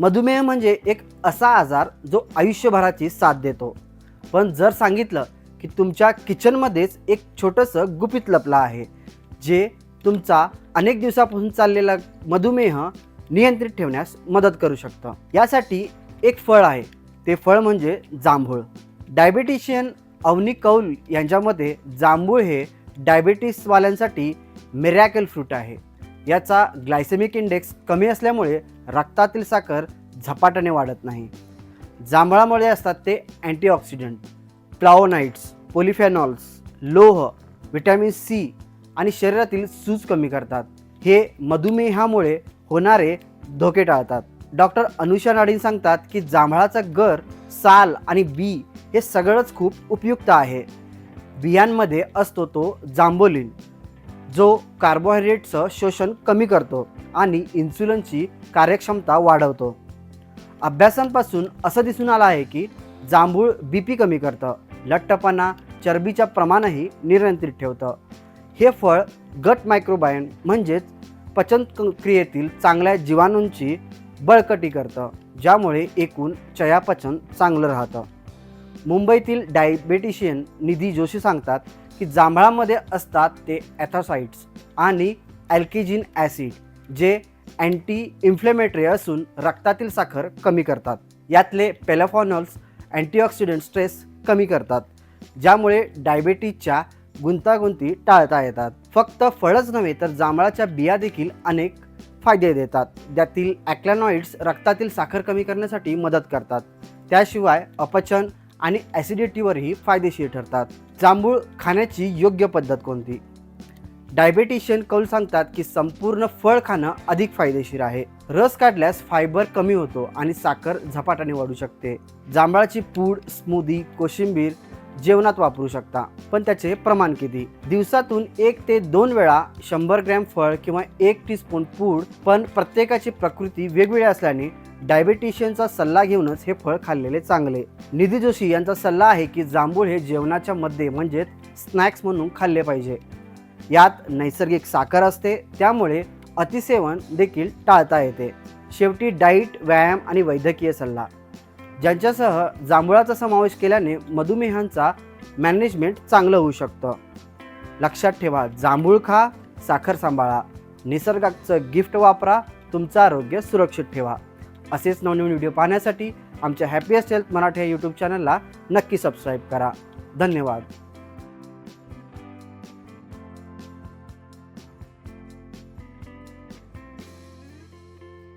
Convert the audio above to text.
मधुमेह म्हणजे एक असा आजार जो आयुष्यभराची साथ देतो. पण जर सांगितलं की तुमच्या किचनमध्येच एक छोटंसं गुपित लपलं आहे जे तुमचा अनेक दिवसापासून चाललेला मधुमेह नियंत्रित ठेवण्यास मदत करू शकतं. यासाठी एक फळ आहे ते फळ म्हणजे जांभूळ. डायबेटिशियन अवनी कौल यांच्यामध्ये जांभूळ हे डायबेटीसवाल्यांसाठी मिरॅकल फ्रूट आहे. याचा ग्लायसेमिक इंडेक्स कमी असल्यामुळे रक्तातील साखर झपाट्याने वाढत नाही. जांभळामुळे असतात ते अँटीऑक्सिडंट फ्लावोनाइट्स पोलिफेनॉल्स लोह व्हिटॅमिन सी आणि शरीरातील सूज कमी करतात. हे मधुमेहामुळे होणारे धोके टाळतात. डॉक्टर अनुषा नाडीन सांगतात की जांभळाचा गर साल आणि बी हे सगळंच खूप उपयुक्त आहे. बियांमध्ये असतो तो जांबोलिन. जो कार्बोहायड्रेटचं शोषण कमी करतो आणि इन्सुलिनची कार्यक्षमता वाढवतो. अभ्यासांपासून असं दिसून आलं आहे की जांभूळ बी पी कमी करतं लठ्ठपणा चरबीच्या प्रमाणही नियंत्रित ठेवतं. हे फळ गट मायक्रोबायन म्हणजेच पचन क्रियेतील चांगल्या जीवाणूंची बळकटी करतं ज्यामुळे एकूण चयापचन चांगलं राहतं. मुंबईतील डायबेटिशियन निधी जोशी सांगतात की जांभळामध्ये असतात ते ॲथॉसाइट्स आणि ॲल्किजिन ॲसिड जे अँटी इन्फ्लेमेटरी असून रक्तातील साखर कमी करतात. यातले पेलाफॉनॉल्स अँटीऑक्सिडंट स्ट्रेस कमी करतात ज्यामुळे डायबेटीजच्या गुंतागुंती टाळता येतात. फक्त फळच नव्हे तर जांभळाच्या बिया देखील अनेक फायदे देतात. त्यातील ॲक्लॅनॉइड्स रक्तातील साखर कमी करण्यासाठी मदत करतात. त्याशिवाय अपचन आणि ॲसिडिटीवरही फायदेशीर ठरतात. जांभूळ खाण्याची योग्य पद्धत कोणती? डायबेटिशियन कौल सांगतात की संपूर्ण फळ खाणं अधिक फायदेशीर आहे. रस काढल्यास फायबर कमी होतो आणि साखर झपाट्याने वाढू शकते. जांभळाची पूड स्मूदी कोशिंबीर जेवणात वापरू शकता. पण त्याचे प्रमाण किती? दिवसातून एक ते दोन वेळा शंभर ग्रॅम फळ किंवा एक टीस्पून पूड पण प्रत्येकाची प्रकृती वेगवेगळी असल्याने डायबेटिशियनचा सल्ला घेऊनच हे फळ खाल्लेले चांगले. निधी जोशी यांचा सल्ला आहे की जांभूळ हे जेवणाच्या मध्ये म्हणजेच स्नॅक्स म्हणून खाल्ले पाहिजे. यात नैसर्गिक साखर असते त्यामुळे अतिसेवन देखील टाळता येते. शेवटी डाईट व्यायाम आणि वैद्यकीय सल्ला. ज्यांच्यासह जांभळाचा समावेश केल्याने मधुमेहांचा मॅनेजमेंट चांगलं होऊ शकतं. लक्षात ठेवा जांभूळ खा साखर सांभाळा. निसर्गाचं गिफ्ट वापरा तुमचं आरोग्य सुरक्षित ठेवा. असेच नवनवीन व्हिडिओ पाहण्यासाठी आमच्या हॅपीएस्ट हेल्थ मराठी या यूट्यूब चॅनलला नक्की सबस्क्राईब करा. धन्यवाद.